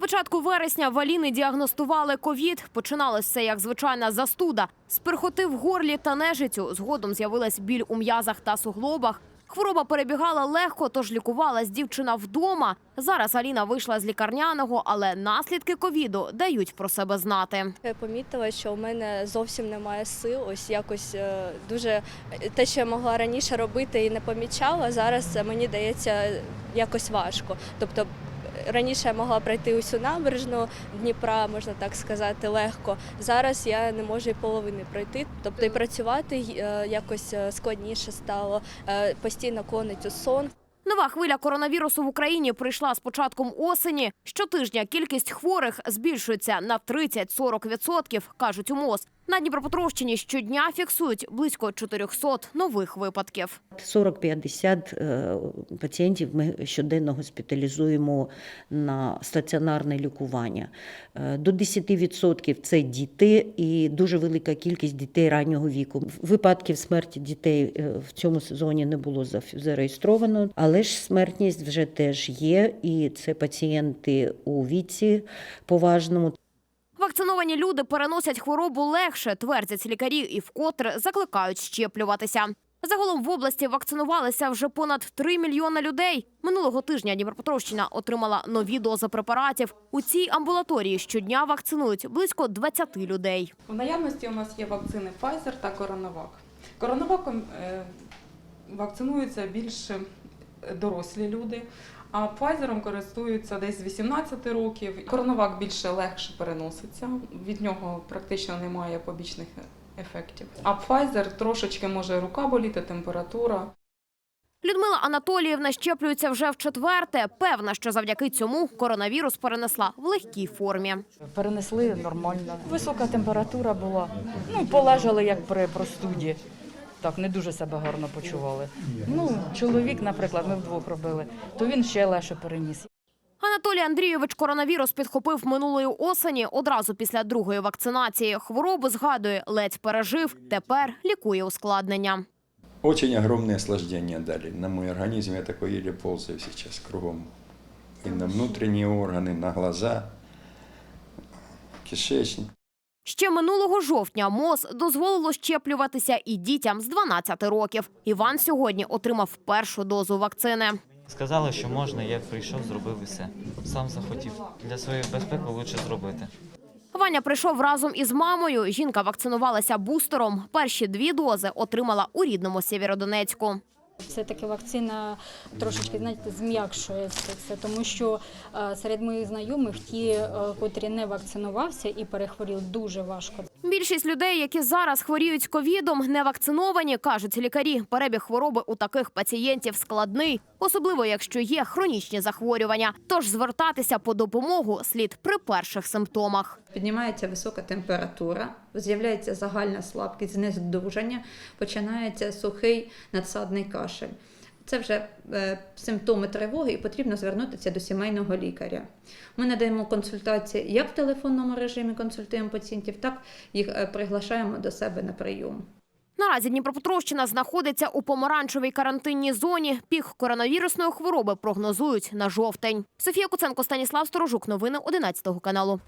Початку вересня валіни діагностували ковід. Починалось все як звичайна застуда. Сперхоти в горлі та нежиттю. Згодом з'явилась біль у м'язах та суглобах. Хвороба перебігала легко, тож лікувалась дівчина вдома. Зараз Аліна вийшла з лікарняного, але наслідки ковіду дають про себе знати. Я помітила, що у мене зовсім немає сил. Ось якось е, дуже е, те, що я могла раніше робити і не помічала, зараз мені дається якось важко. Тобто е, раніше я могла пройти усю набережну Дніпра, можна так сказати, легко. Зараз я не можу і половини пройти. Тобто і працювати якось складніше стало, постійно клонить у сон. Нова хвиля коронавірусу в Україні прийшла з початком осені. Щотижня кількість хворих збільшується на 30-40%, кажуть у МОЗ. На Дніпропетровщині щодня фіксують близько 400 нових випадків. 40-50 е, пацієнтів ми щоденно госпіталізуємо на стаціонарне лікування. Е, До 10% це діти і дуже велика кількість дітей раннього віку. Випадків смерті дітей е, в цьому сезоні не було зареєстровано, але ж смертність вже теж є, і це пацієнти у віці поважному. Вакциновані люди переносять хворобу легше, твердять лікарі, і вкотре закликають щеплюватися. Загалом в області вакцинувалися вже понад 3 мільйони людей. Минулого тижня Дніпропетровщина отримала нові дози препаратів. У цій амбулаторії щодня вакцинують близько 20 людей. В наявності у нас є вакцини Pfizer та Coronavac. Коронаваком вакцинуються більш дорослі люди, а Pfizer користуються десь з 18 років. Коронавак більше легше переноситься, від нього практично немає побічних ефектів. А Pfizer трошечки може рука боліти, температура. Людмила Анатоліївна щеплюється вже в четверте. Певна, що завдяки цьому коронавірус перенесла в легкій формі. Перенесли нормально. Висока температура була. Ну, полежали як при простуді. Так, не дуже себе гарно почували. Ну, чоловік, наприклад, ми вдвох робили, то він ще легше переніс. Анатолій Андрійович коронавірус підхопив минулої осені одразу після другої вакцинації. Хворобу згадує, ледь пережив. Тепер лікує ускладнення. Очень огромные осложнения дали. На мой организм я такой еле ползаю сейчас кругом. И на внутренние органы, на глаза, кишечник. Ще минулого жовтня МОЗ дозволило щеплюватися і дітям з 12 років. Іван сьогодні отримав першу дозу вакцини. Сказали, що можна, я прийшов, зробив і все. Сам захотів. Для своєї безпеки краще зробити. Ваня прийшов разом із мамою. Жінка вакцинувалася бустером. Перші дві дози отримала у рідному Сєвєродонецьку. Все-таки вакцина трошечки знаєте, зм'якшує це тому що е, серед моїх знайомих ті, е, котрі не вакцинувався і перехворіли, дуже важко. Більшість людей, які зараз хворіють ковідом, не вакциновані, кажуть лікарі. Перебіг хвороби у таких пацієнтів складний, особливо якщо є хронічні захворювання. Тож звертатися по допомогу слід при перших симптомах. Піднімається висока температура, з'являється загальна слабкість, знедужання, починається сухий надсадний кашель. Це вже е, симптоми тривоги, і потрібно звернутися до сімейного лікаря. Ми надаємо консультації як в телефонному режимі, консультуємо пацієнтів, так їх е, приглашаємо до себе на прийом. Наразі Дніпропетровщина знаходиться у помаранчевій карантинній зоні. Пік коронавірусної хвороби прогнозують на жовтень. Софія Куценко, Станіслав Сторожук. Новини 11 каналу.